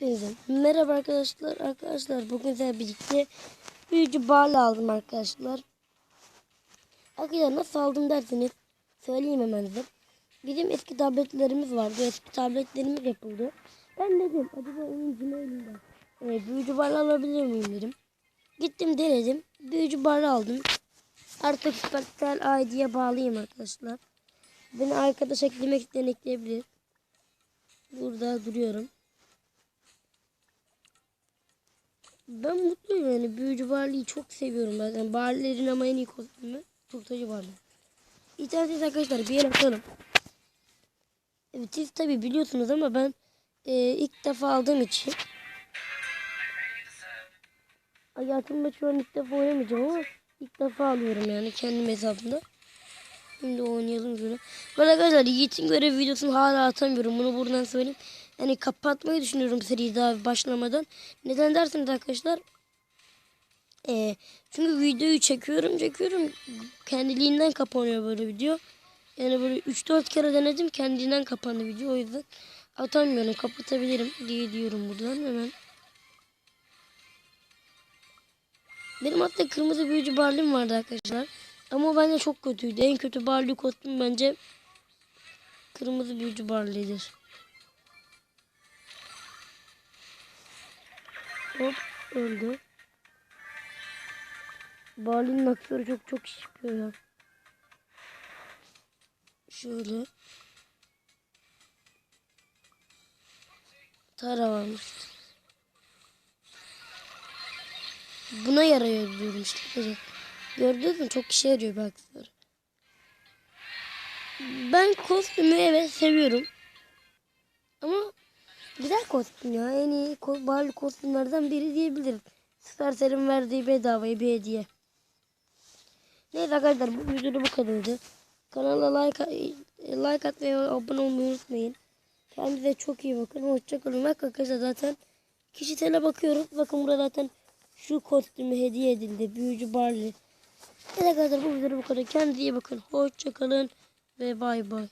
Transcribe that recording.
Hepinize merhaba arkadaşlar. Arkadaşlar bugün sizlerle birlikte büyücü barla aldım arkadaşlar. Arkadaşlar nasıl aldım derseniz söyleyeyim hemen size. Bizim eski tabletlerimiz vardı. Eski tabletlerimiz yapıldı. Ben dedim acaba onun Gmail'inden e, büyücü barla alabilir miyim dedim. Gittim denedim. Büyücü barla aldım. Artık Spectral ID'ye bağlıyım arkadaşlar. Beni arkadaş eklemek isteyen ekleyebilir. Burada duruyorum. Ben mutluyum yani büyücü Barley'i çok seviyorum. Yani Barley'lerin ama en iyi kostümü Turtacı Barley. İsterseniz arkadaşlar bir yer atalım. Evet siz tabi biliyorsunuz ama ben e, ilk defa aldığım için hayatımda şu an ilk defa oynamayacağım ama ilk defa alıyorum yani kendim hesabımda. Şimdi oynayalım şöyle. Ben arkadaşlar Yiğit'in görev videosunu hala atamıyorum. Bunu buradan söyleyeyim. Yani kapatmayı düşünüyorum seri daha başlamadan. Neden derseniz arkadaşlar. Ee, çünkü videoyu çekiyorum çekiyorum. Kendiliğinden kapanıyor böyle video. Yani böyle 3-4 kere denedim kendinden kapandı video. O yüzden atamıyorum. Kapatabilirim diye diyorum buradan hemen. Benim hatta kırmızı büyücü barlim vardı arkadaşlar. Ama o bence çok kötüydü. En kötü barley kostüm bence kırmızı büyücü barleydir. Hop öldü. Barley'nin aktörü çok çok iş yapıyor ya. Şöyle. Tara varmış. Buna yarıyor diyorum işte. Gördünüz mü? Çok işe yarıyor bu aksesuar. Ben kostümü evet seviyorum. Ama güzel kostüm ya. En iyi ko barlı kostümlerden biri diyebilirim. Supercell'in verdiği bedavaya bir hediye. Neyse arkadaşlar bu videoda bu kadardı. Kanala like, like atmayı ve abone olmayı unutmayın. Kendinize çok iyi bakın. Hoşçakalın. Bak arkadaşlar zaten kişisele bakıyoruz. Bakın burada zaten şu kostümü hediye edildi. Büyücü Barley. Evet arkadaşlar bu videoda bu kadar. Kendinize iyi bakın. Hoşçakalın ve bay bay.